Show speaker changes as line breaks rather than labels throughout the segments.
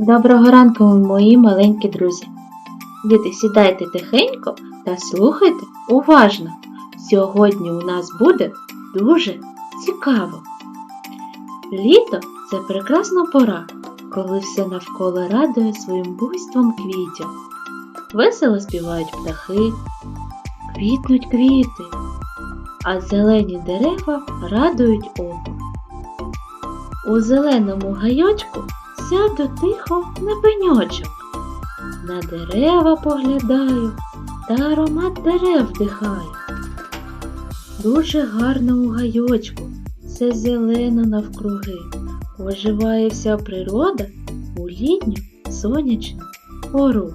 Доброго ранку, мої маленькі друзі. Діти, сідайте тихенько та слухайте уважно. Сьогодні у нас буде дуже цікаво. Літо це прекрасна пора, коли все навколо радує своїм буйством квітів. Весело співають птахи, квітнуть квіти, а зелені дерева радують око. У зеленому гайочку сяду тихо на пеньочок. На дерева поглядаю та аромат дерев вдихаю. Дуже гарно у гайочку, все зелено навкруги. Оживає вся природа у літню сонячну пору.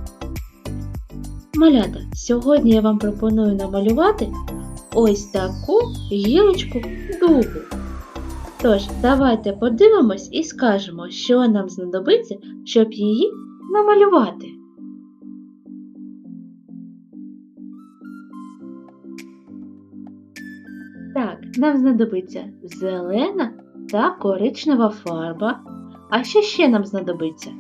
Малята, сьогодні я вам пропоную намалювати ось таку гілочку дубу. Тож, давайте подивимось і скажемо, що нам знадобиться, щоб її намалювати. Так, нам знадобиться зелена та коричнева фарба. А що ще нам знадобиться?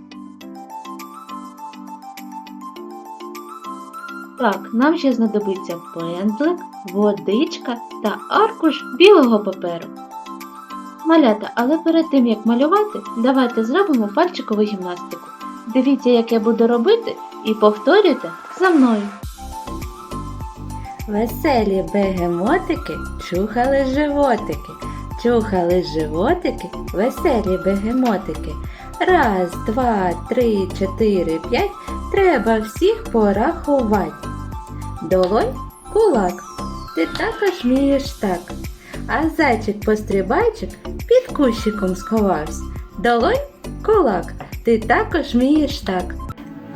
Так, нам ще знадобиться пензлик, водичка та аркуш білого паперу. Малята, але перед тим як малювати, давайте зробимо пальчикову гімнастику. Дивіться, як я буду робити, і повторюйте за мною.
Веселі бегемотики чухали животики, чухали животики, веселі бегемотики. Раз, два, три, чотири, п'ять. Треба всіх порахувати. Долонь кулак. Ти також вмієш так. А зайчик-пострибайчик під кущиком сховався. Долонь кулак. Ти також вмієш так.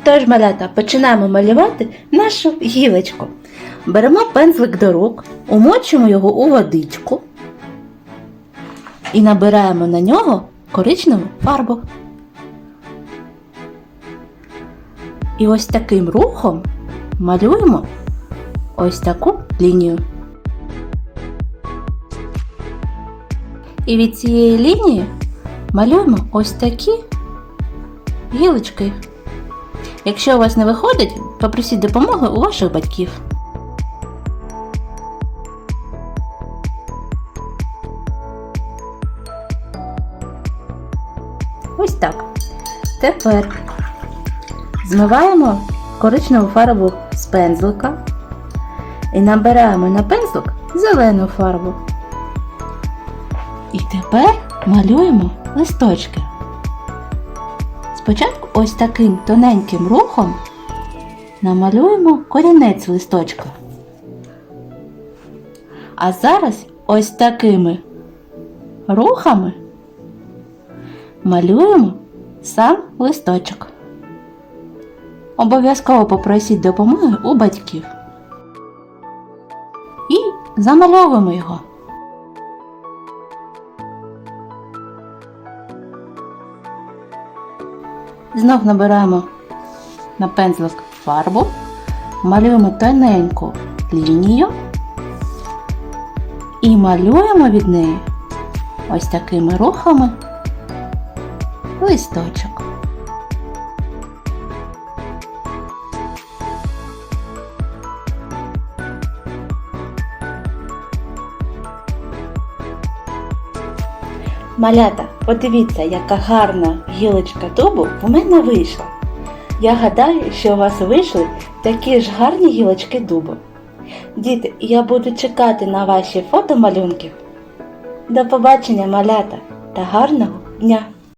Тож, малята, починаємо малювати нашу гілочку. Беремо пензлик до рук, умочимо його у водичку і набираємо на нього коричневу фарбу. І ось таким рухом малюємо ось таку лінію. І від цієї лінії малюємо ось такі гілочки. Якщо у вас не виходить, попросіть допомоги у ваших батьків. Ось так. Тепер змиваємо коричневу фарбу з пензлика і набираємо на пензлик зелену фарбу. І тепер малюємо листочки. Спочатку ось таким тоненьким рухом намалюємо корінець листочка. А зараз ось такими рухами малюємо сам листочок. Обов'язково попросіть допомоги у батьків. І замальовуємо його. Знов набираємо на пензлик фарбу, малюємо тоненьку лінію і малюємо від неї ось такими рухами листочок. Малята, подивіться, яка гарна гілочка дубу в мене вийшла. Я гадаю, що у вас вийшли такі ж гарні гілочки дубу. Діти, я буду чекати на ваші фото малюнків. До побачення, малята, та гарного дня!